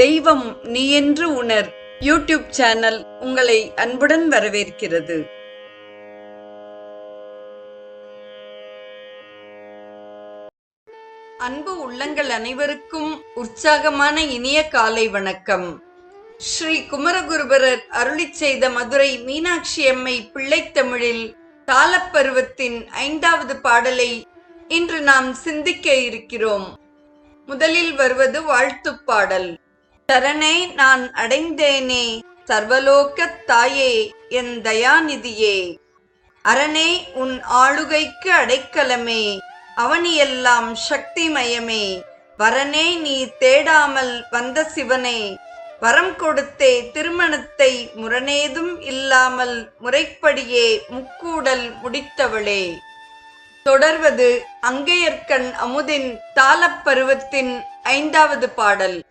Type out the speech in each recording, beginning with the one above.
தெய்வம் நீ என்று உணர். யூடியூப் சேனல் உங்களை அன்புடன் வரவேற்கிறது. அன்பு உள்ளங்கள் அனைவருக்கும் உற்சாகமான இனிய காலை வணக்கம். ஸ்ரீ குமரகுருபரர் அருளிச் செய்த மதுரை மீனாட்சி அம்மை பிள்ளைத்தமிழில் காலப்பருவத்தின் ஐந்தாவது பாடலை இன்று நாம் சிந்திக்க இருக்கிறோம். முதலில் வருவது வாழ்த்துப் பாடல். சரணே நான் அடைந்தேனே சர்வலோகத் தாயே என் தயாநிதியே. அரணே உன் ஆளுகைக்கு அடைக்கலமே அவனியெல்லாம் சக்திமயமே. வரனே நீ தேடாமல் வந்த சிவனே வரம் கொடுத்தே திருமணத்தை முரணேதும் இல்லாமல் முறைப்படியே முக்கூடல் முடித்தவளே. தொடர்வது அங்கையர்கண் அமுதின் தாளப்பருவத்தின் ஐந்தாவது பாடல்.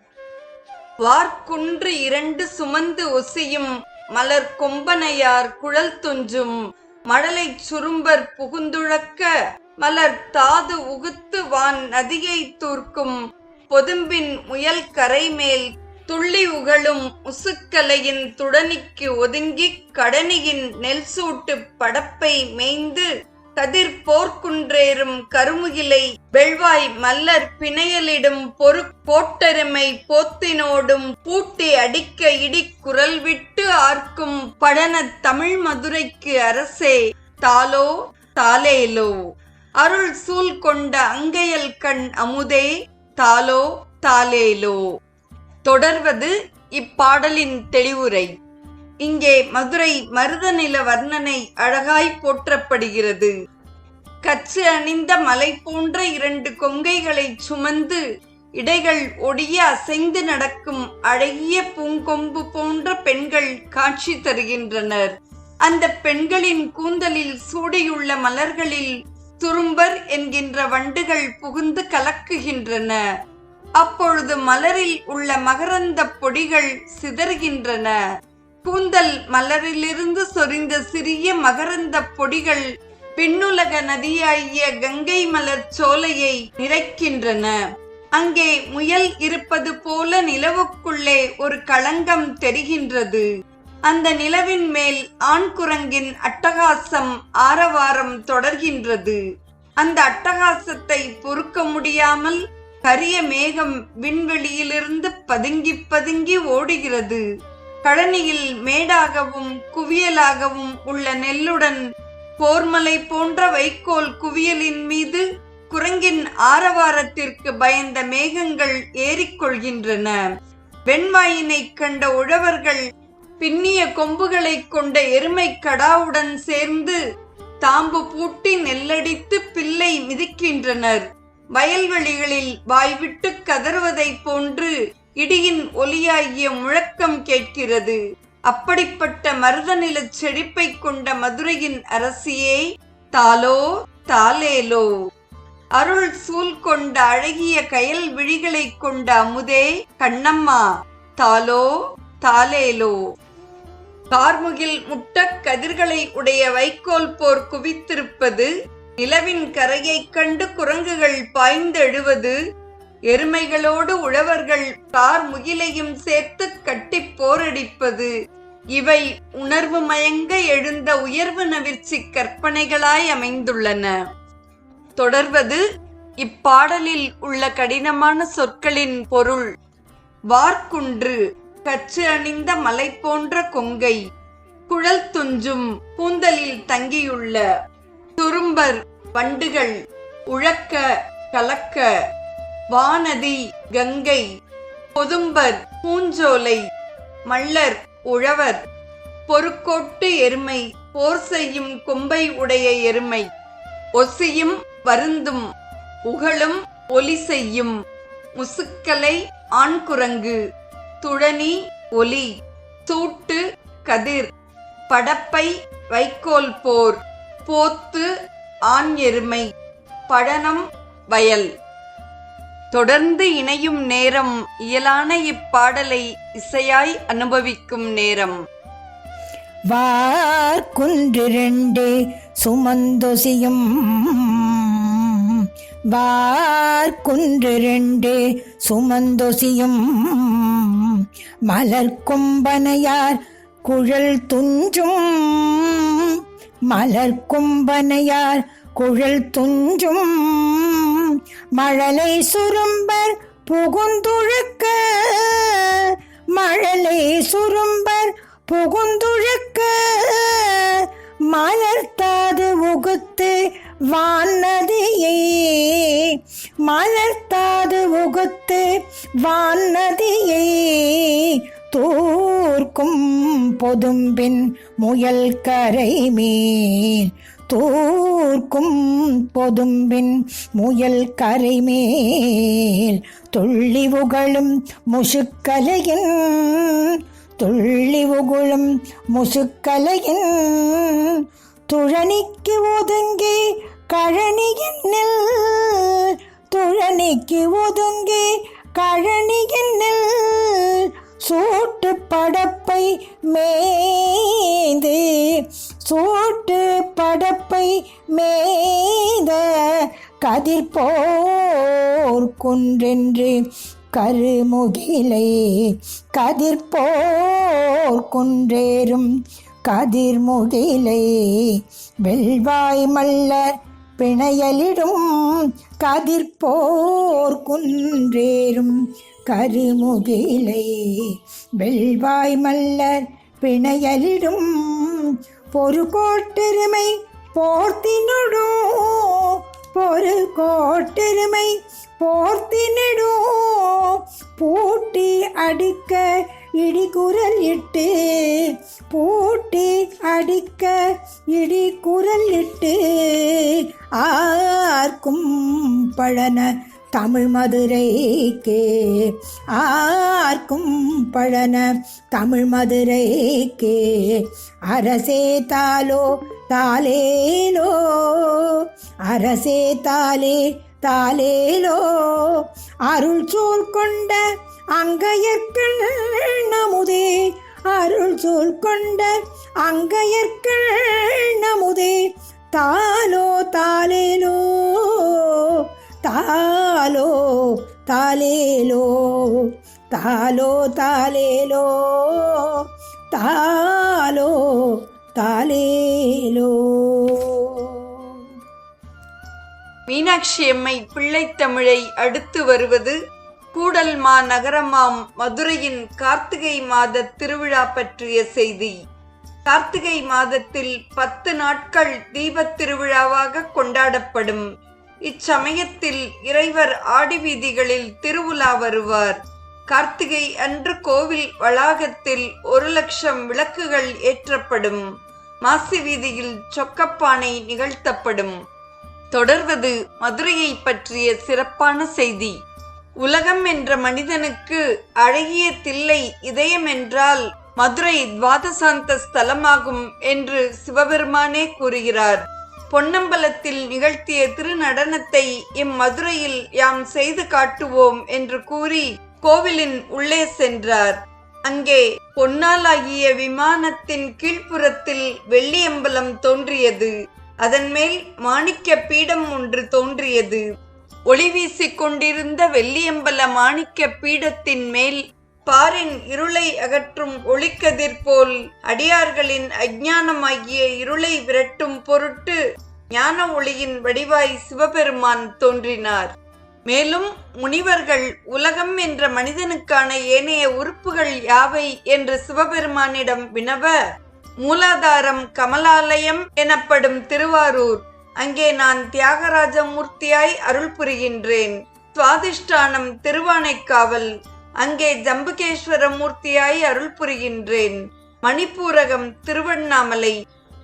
வார்க்குன்று இரண்டு சுமந்து ஒசியும் மலர் கொம்பனையார் குழல் துஞ்சும் மழலைச் சுரும்பர் புகுந்துழக்க மலர் தாது உகுத்து வான் நதியை தூர்க்கும் பொதும்பின் முயல் கரைமேல் துள்ளி உகழும் உசுக்கலையின் துடனிக்கு ஒதுங்கிக் கடனியின் நெல் சூட்டு படப்பை மேய்ந்து கதிர் போர்க்குன்றேறும் கருமுகிலை வெள்வாய் மல்லர் பிணையலிடும் பொறு போட்டருமை போத்தினோடும் பூட்டி அடிக்க இடி குரல் விட்டு ஆர்க்கும் படன தமிழ் மதுரைக்கு அரசே தாலோ தாலேலோ அருள் சூழ் கொண்ட அங்கையல் கண் அமுதே தாலோ தாலேலோ தொடர்வது இப்பாடலின் தெளிவுரை. இங்கே மதுரை மருதநில வர்ணனை அழகாய் போற்றப்படுகிறது. கச்சு அணிந்த மலை போன்ற இரண்டு கொங்கைகளை சுமந்து இடைகள் ஒடிய அசைந்து நடக்கும் அழகிய பூங்கொம்பு போன்ற பெண்கள் காட்சி தருகின்றனர். அந்த பெண்களின் கூந்தலில் சூடியுள்ள மலர்களில் துரும்பர் என்கின்ற வண்டுகள் புகுந்து கலக்குகின்றன. அப்பொழுது மலரில் உள்ள மகரந்த பொடிகள் சிதறுகின்றன. கூந்தல் மலரிலிருந்து சொரிந்த சிறிய மகரந்த பொடிகள் பின்னுலக நதியாகிய கங்கை மலர் சோலையை நிறைக்கின்றன. அங்கே முயல் இருப்பது போல நிலவுக்குள்ளே ஒரு களங்கம் தெரிகின்றது. அந்த நிலவின் மேல் ஆண் குரங்கின் அட்டகாசம் ஆரவாரம் தொடர்கின்றது. அந்த அட்டகாசத்தை பொறுக்க முடியாமல் கரிய மேகம் விண்வெளியிலிருந்து பதுங்கி பதுங்கி ஓடுகிறது. கழனியில் மேடாகவும் குவியலாகவும் உள்ள நெல்லுடன் போர்மலை போன்ற வைக்கோல் குவியலின் மீது குரங்கின் ஆரவாரத்திற்கு பயந்த மேகங்கள் ஏறிக்கொள்கின்றன வெண்வாயினை கண்ட உழவர்கள் பின்னிய கொம்புகளை கொண்ட எருமை கடாவுடன் சேர்ந்து தாம்பு பூட்டி நெல்லடித்து பிள்ளை மிதிக்கின்றனர். வயல்வெளிகளில் வாய்விட்டு கதறுவதைப் போன்று இடியின் ஒலியாகிய முழக்கம் கேட்கிறது. அப்படிப்பட்ட மருதநில செழிப்பை கொண்ட மதுரையின் அரசியே தாலோ தாலேலோ. அருள் சூழ் கொண்ட அழகிய கயல் விழிகளை கொண்ட அமுதே கண்ணம்மா தாலோ தாலேலோ. கார்முகில் முட்ட கதிர்களை உடைய வைக்கோல் போர் குவித்திருப்பது நிலவின் கரையைக் கண்டு குரங்குகள் பாய்ந்தெழுவது எருமைகளோடு உழவர்கள் கார் முகிலையும் சேர்த்து கட்டி போரடிப்பது. இவை உணர்வு மயங்க எழுந்த உயர்வு நவிர்ச்சி கற்பனைகளாய் அமைந்துள்ளன. தொடர்வது இப்பாடலில் உள்ள கடினமான சொற்களின் பொருள். வார்க்குன்று கச்சு அணிந்த மலை போன்ற கொங்கை. குழல் துஞ்சும் கூந்தலில் தங்கியுள்ள துரும்பர் வண்டுகள். உழக்க கலக்க வானதி கங்கை பொதும்பர் பூஞ்சோலை மல்லர் உழவர் பொறுக்கோட்டு எருமை போர் செய்யும் கொம்பை உடைய எருமை ஒசியும் வருந்தும் உகழும் ஒலி செய்யும் முசுக்கலை ஆண்குரங்கு துழனி ஒலி சூட்டு கதிர் படப்பை வைக்கோல் போர் போத்து ஆண் எருமை பழனம் வயல். தொடர்ந்து இணையும் நேரம் இயலான இப்பாடலை இசையாய் அனுபவிக்கும் நேரம். வார்குன்றிரண்டு சுமந்தொசியும். வார்குன்றிரண்டு சுமந்தொசியும். மலர் கும்பனையார் குழல் துஞ்சும். மலர் கும்பனையார் குழல் துஞ்சும். மழலை சுரும்பர் புகுந்துழுக்க. மழலை சுரும்பர் புகுந்துழுக்க. மலர்த்தாது உகுத்து வான்னதியே மலர்த்தாது உகுத்து வான்னதியே தூர்க்கும் பொதும்பின் முயல் கரை மேல் தூர்க்கும் பொதும்பின் முயல் கரைமேல் துள்ளி உகழும் முசுக்கலையின் துள்ளி உகுழும் முசுக்கலையின் துழனிக்கு ஒதுங்கி கழனியின் துழனிக்கு ஒதுங்கி கழனியின் சூட்டு படப்பை மேந்து சூட்டு படப்பை மேத கதிர் போர் குன்றென்று கருமுகிலை. கதிர் போர் குன்றேறும் கதிர்முகிலை. வெள்வாய் மல்லர் பிணையலிடும் கதிர் போர் குன்றேறும் கருமுகிலை. வெள்வாய் மல்லர் பிணையலிடும் பொறு கோட்டெருமை போர்த்தினுடும் பொறு கோட்டெருமை போர்த்தினிடும் பூட்டி அடிக்க இடிகுரல் இட்டு பூட்டி அடிக்க இடிகுரல் இட்டு ஆர்க்கும் பழன தமிழ் மதுரைக்கே ஆர்க்கும் பழன தமிழ் மதுரைக்கே. அரசே தாலோ தாலேலோ அரசே தாலே தாலேலோ அருள் சூழ் கொண்ட அங்கையற்கள் நமுதே அருள் சூழ் கொண்ட அங்கையற்கள் நமுதே தாலோ தாலேலோ தாலோ தாலேலோ தாலோ தாலேலோ தாலோ தாலேலோ. மீனாட்சி அம்மை பிள்ளைத்தமிழை அடுத்து வருவது கூடல் மா நகரமாம் மதுரையின் கார்த்திகை மாத திருவிழா பற்றிய செய்தி. கார்த்திகை மாதத்தில் பத்து நாட்கள் தீபத் திருவிழாவாக கொண்டாடப்படும். இச்சமயத்தில் இறைவர் ஆடி வீதிகளில் திருவுலா வருவார். கார்த்திகை அன்று கோவில் வளாகத்தில் ஒரு லட்சம் விளக்குகள் ஏற்றப்படும். மாசி வீதியில் சொக்கப்பானை நிகழ்த்தப்படும். தொடர்வது மதுரையை பற்றிய சிறப்பான செய்தி. உலகம் என்ற மனிதனுக்கு அழகிய தில்லை இதயம் என்றால் மதுரை துவாதசாந்த ஸ்தலமாகும் என்று சிவபெருமானே கூறுகிறார். பொன்னம்பலத்தில் நிகழ்த்திய திருநடனத்தை இம்மதுரையில் யாம் செய்து காட்டுவோம் என்று கூறி கோவிலின் உள்ளே சென்றார். அங்கே பொன்னாலாகிய விமானத்தின் கீழ்ப்புறத்தில் வெள்ளியம்பலம் தோன்றியது. அதன் மேல் மாணிக்க பீடம் ஒன்று தோன்றியது. ஒளி வீசிக் கொண்டிருந்த வெள்ளியம்பல மாணிக்க பீடத்தின் மேல் பாரின் இருளை அகற்றும் ஒளிக்கதிர் போல் அடியார்களின் அஞ்ஞானமாகிய இருளை விரட்டும் பொருட்டு ஞான ஒளியின் வடிவாய் சிவபெருமான் தோன்றினார். மேலும் முனிவர்கள் உலகம் என்ற மனிதனுக்கான ஏனைய உறுப்புகள் யாவை என்று சிவபெருமானிடம் வினவ மூலாதாரம் கமலாலயம் எனப்படும் திருவாரூர் அங்கே நான் தியாகராஜ மூர்த்தியாய் அருள் புரிகின்றேன். சுவாதிஷ்டானம் திருவானைக்காவல் அங்கே ஜம்புகேஸ்வர மூர்த்தியாய் அருள் புரிகின்றேன். மணிப்பூரகம் திருவண்ணாமலை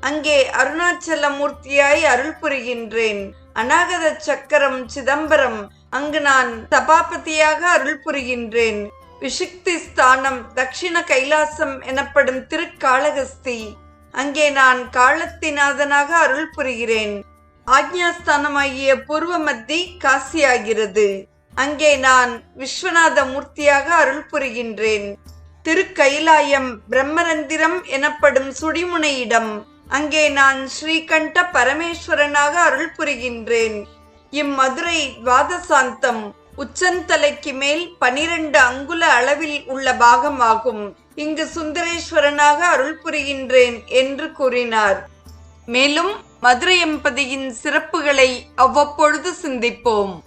அங்கே அருணாச்சல மூர்த்தியாய் அருள் புரிகின்றேன். அநாகத சக்கரம் சிதம்பரம் அங்கு நான் சபாபதியாக அருள் புரிகின்றேன். விஷுக்தி ஸ்தானம் தக்ஷிண கைலாசம் எனப்படும் திருக்காளகஸ்தி அங்கே நான் காலத்திநாதனாக அருள் புரிகிறேன். ஆக்ஞாஸ்தானமாகிய பூர்வ மத்தி காசியாகிறது. அங்கே நான் விஸ்வநாத மூர்த்தியாக அருள் புரிகின்றேன். திருக்கைலாயம் பிரம்மரந்திரம் எனப்படும் சுடிமுனையிடம் அங்கே நான் ஸ்ரீகண்ட பரமேஸ்வரனாக அருள் புரிகின்றேன். இம்மதுரை துவாதசாந்தம் உச்சந்தலைக்கு மேல் பனிரெண்டு அங்குல அளவில் உள்ள பாகமாகும். இங்கு சுந்தரேஸ்வரனாக அருள் புரிகின்றேன் என்று கூறினார். மேலும் மதுரை எம்பதியின் சிறப்புகளை அவ்வப்பொழுது சிந்திப்போம்.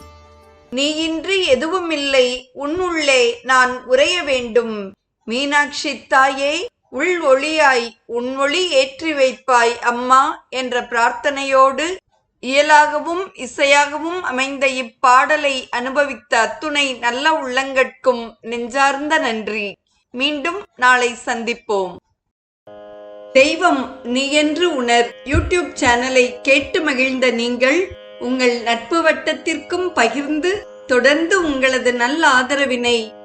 நீயின்றி எதுவுமில்லை உன்னுள்ளே நான் உரைய வேண்டும். மீனாட்சி தாயே உள் ஒளியாய் உன் ஒளி ஏற்றி வைப்பாய் அம்மா என்ற பிரார்த்தனையோடு இயலாகவும் இசையாகவும் அமைந்த இப்பாடலை அனுபவித்த அத்துணை நல்ல உள்ளங்கட்கும் நெஞ்சார்ந்த நன்றி. மீண்டும் நாளை சந்திப்போம். தெய்வம் நீ என்று உணர் யூடியூப் சேனலை கேட்டு மகிழ்ந்த நீங்கள் உங்கள் நட்பு வட்டத்திற்கும் பகிர்ந்து தொடர்ந்து உங்களது நல்ல ஆதரவினை